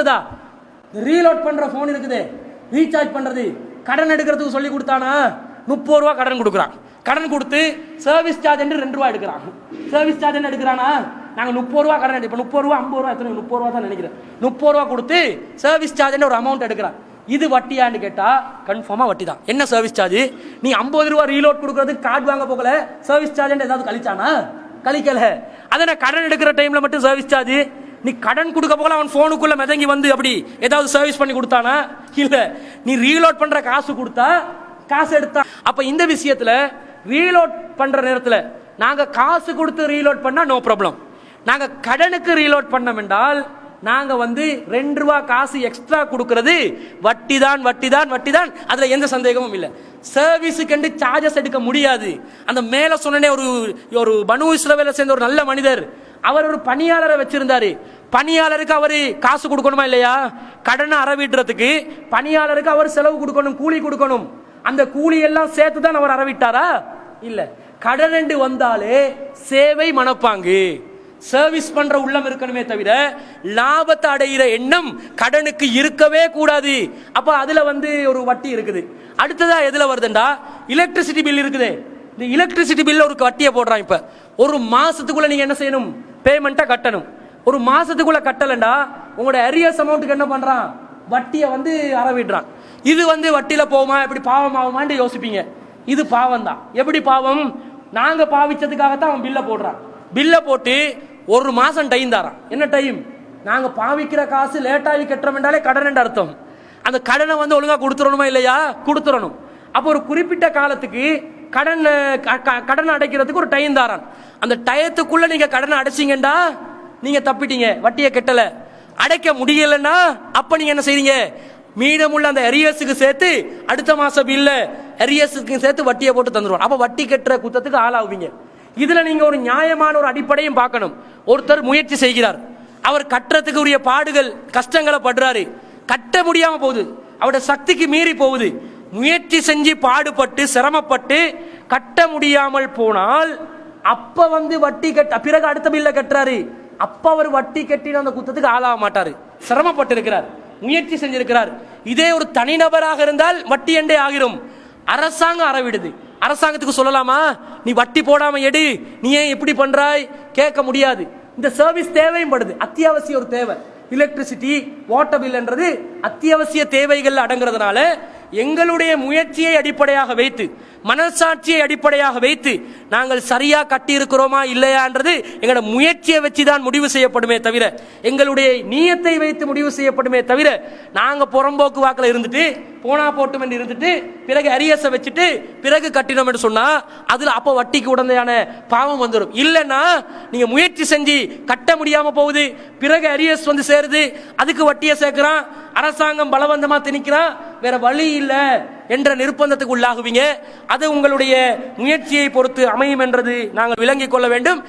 கொடுத்ததா ரீலோட் பண்ற போன் இருக்குது. ரீசார்ஜ் பண்றது. கடன் எடுக்கிறதுக்கு சொல்லி கொடுத்தானா? முப்பது ரூபா கடன் கொடுக்குறான். கடன் கொடுத்து சர்வீஸ் சார்ஜ் என்று ரெண்டு ரூபா எடுக்கிறான். சர்வீஸ் சார்ஜ் என்ன எடுக்கிறானா? நாங்கள் முப்பது ரூபா கடன் எடுப்போம் முப்பது ரூபா ஐம்பது ரூபா எத்தனை? முப்பது ரூபா தான் நினைக்கிறேன். முப்பது ரூபா கொடுத்து சர்வீஸ் சார்ஜ் ஒரு அமௌண்ட் எடுக்கிறான். இது வட்டியான்னு கேட்டால் கன்ஃபார்மாக வட்டி தான் என்ன சர்வீஸ் சார்ஜ் நீ ஐம்பது ரூபா ரீலோட் கொடுக்குறதுக்கு கார்டு வாங்க போகல சர்வீஸ் சார்ஜ் ஏதாவது கழிச்சானா? கழிக்கல. அதை நான் கடன் எடுக்கிற டைமில் மட்டும் சர்வீஸ் சார்ஜ் நீ கடன் கொடுக்க போகல அவன் ஃபோனுக்குள்ளே மிதங்கி வந்து அப்படி ஏதாவது சர்வீஸ் பண்ணி கொடுத்தானா? இல்லை. நீ ரீலோட் பண்ணுற காசு கொடுத்தா காசு எடுத்தா. அப்போ இந்த விஷயத்தில் ரீலோட் பண்ணுற நேரத்தில் நாங்கள் காசு கொடுத்து ரீலோட் பண்ணால் நோ ப்ராப்ளம் நாங்கள் கடனுக்கு ரீலோட் பண்ணோம் என்றால் நாங்கள் வந்து ரெண்டு ரூபா காசு எக்ஸ்ட்ரா கொடுக்கறது வட்டி தான் வட்டி தான் வட்டி தான் அதில் எந்த சந்தேகமும் இல்லை. சர்வீஸுக்கு சார்ஜஸ் எடுக்க முடியாது. அந்த மேலே சொன்னனே ஒரு ஒரு பனு இஸ்ரவேல சேர்ந்த ஒரு நல்ல மனிதர் அவர் ஒரு பணியாளரை வச்சிருந்தாரு. பணியாளருக்கு அவர் காசு கொடுக்கணுமா இல்லையா? கடனை அறவிடுறதுக்கு பணியாளருக்கு அவர் செலவு கொடுக்கணும் கூலி கொடுக்கணும். அந்த கூலி எல்லாம் சேர்த்து தான் அவர் அறவிட்டாரா? இல்ல. கடன் வந்தாலே சேவை மனப்பாங்கு. சர்வீஸ் பண்ற உள்ளம் இருக்கணுமே தவிர லாபத்தை அடைகிற எண்ணம் கடனுக்கு இருக்கவே கூடாது. அப்ப அதுல வந்து ஒரு வட்டி இருக்குது. அடுத்ததா எதுல வருதுண்டா? எலக்ட்ரிசிட்டி பில் இருக்குது. இந்த எலக்ட்ரிசிட்டி பில்ல ஒரு வட்டியை போடுறான் இப்ப. ஒரு மாசத்துக்குள்ள நீங்க என்ன செய்யணும்? பேமெண்ட்டை கட்டணும். ஒரு மாதத்துக்குள்ளே கட்டலைண்டா உங்களோட அரியர்ஸ் அமௌண்ட்டுக்கு என்ன பண்ணுறான் வட்டியை வந்து அறவிடுறான். இது வந்து வட்டியில் போகுமா எப்படி பாவம் ஆகுமான்னு யோசிப்பீங்க. இது பாவம் தான் எப்படி பாவம்? நாங்கள் பாவிச்சதுக்காகத்தான் அவன் பில்லை போடுறான். பில்லை போட்டு ஒரு மாதம் டைம் தரான். என்ன டைம் நாங்கள் பாவிக்கிற காசு லேட்டாகி கட்டுறோம் என்றாலே கடன் அர்த்தம். அந்த கடனை வந்து ஒழுங்காக கொடுத்துடணுமா இல்லையா? கொடுத்துடணும். அப்போ ஒரு குறிப்பிட்ட காலத்துக்கு கடன் க- கடன் அடைக்கிறதுக்கு ஒரு டைம் தாரான். அந்த டயத்துக்குள்ள நீங்க கடனை அடைச்சிங்கண்டா நீங்க தப்பிட்டீங்க வட்டியை கெட்டல. அடைக்க முடியலன்னா அப்ப நீங்க என்ன செய்றீங்க? மீதமுள்ள அந்த எரியர்ஸுக்கு சேர்த்து அடுத்த மாசம் பில்ல அரியர்ஸுக்கு சேர்த்து வட்டியை போட்டு தந்துடுவோம் அப்ப வட்டி கட்டுற குத்தத்துக்கு ஆளாவீங்க இதுல நீங்க ஒரு நியாயமான ஒரு அடிப்படையும் பார்க்கணும். ஒருத்தர் முயற்சி செய்கிறார். அவர் கட்டுறதுக்கு உரிய பாடுகள் கஷ்டங்களை படுறாரு. கட்ட முடியாம போகுது. அவருடைய சக்திக்கு மீறி போகுது. முயற்சி செஞ்சு பாடுபட்டு சிரமப்பட்டு கட்ட முடியாமல் போனால் அப்ப வந்து வட்டி கட்ட பிறகு அடுத்த பில்ல கட்டுறாரு. அப்ப அவர் வட்டி கட்டின அந்த குத்தத்துக்கு ஆளாக மாட்டாரு. சிரமப்பட்டு இருக்கிறார் முயற்சி செஞ்சிருக்கிறார். இதே ஒரு தனிநபராக இருந்தால் வட்டி எண்டே ஆகிரும். அரசாங்கம் அறவிடுது. அரசாங்கத்துக்கு சொல்லலாமா? நீ வட்டி போடாம எடு. நீ ஏன் எப்படி பண்றாய்? கேட்க முடியாது. இந்த சர்வீஸ் தேவையும் படுது. அத்தியாவசிய ஒரு தேவை. எலக்ட்ரிசிட்டி வாட்டர் பில்ன்றது அத்தியாவசிய தேவைகள் அடங்குறதுனால எங்களுடைய முயற்சியை அடிப்படையாக வைத்து மனசாட்சியை அடிப்படையாக வைத்து நாங்கள் சரியா கட்டியிருக்கிறோமா இல்லையான்றது எங்களோட முயற்சியை வச்சு தான் முடிவு செய்யப்படுமே தவிர எங்களுடைய நீயத்தை வைத்து முடிவு செய்யப்படுமே தவிர நாங்கள் புறம்போக்கு வாக்கில் இருந்துட்டு போனா போட்டும் என்று இருந்துட்டு பிறகு அரியஸை வச்சுட்டு பிறகு கட்டினோம் என்று சொன்னா அதுல அப்போ வட்டிக்கு உடந்தையான பாவம் வந்துடும் இல்லைன்னா நீங்க முயற்சி செஞ்சு கட்ட முடியாம போகுது பிறகு அரியஸ் வந்து சேருது அதுக்கு வட்டியை சேர்க்கிறான் அரசாங்கம் பலவந்தமா திணிக்கிறான் வேற வழி இல்லை என்ற நிர்பந்தத்துக்கு உள்ளாகுவீங்க. அது உங்களுடைய முயற்சியை பொறுத்து அமையும் என்றது நாங்கள் விளங்கிக் கொள்ள வேண்டும்.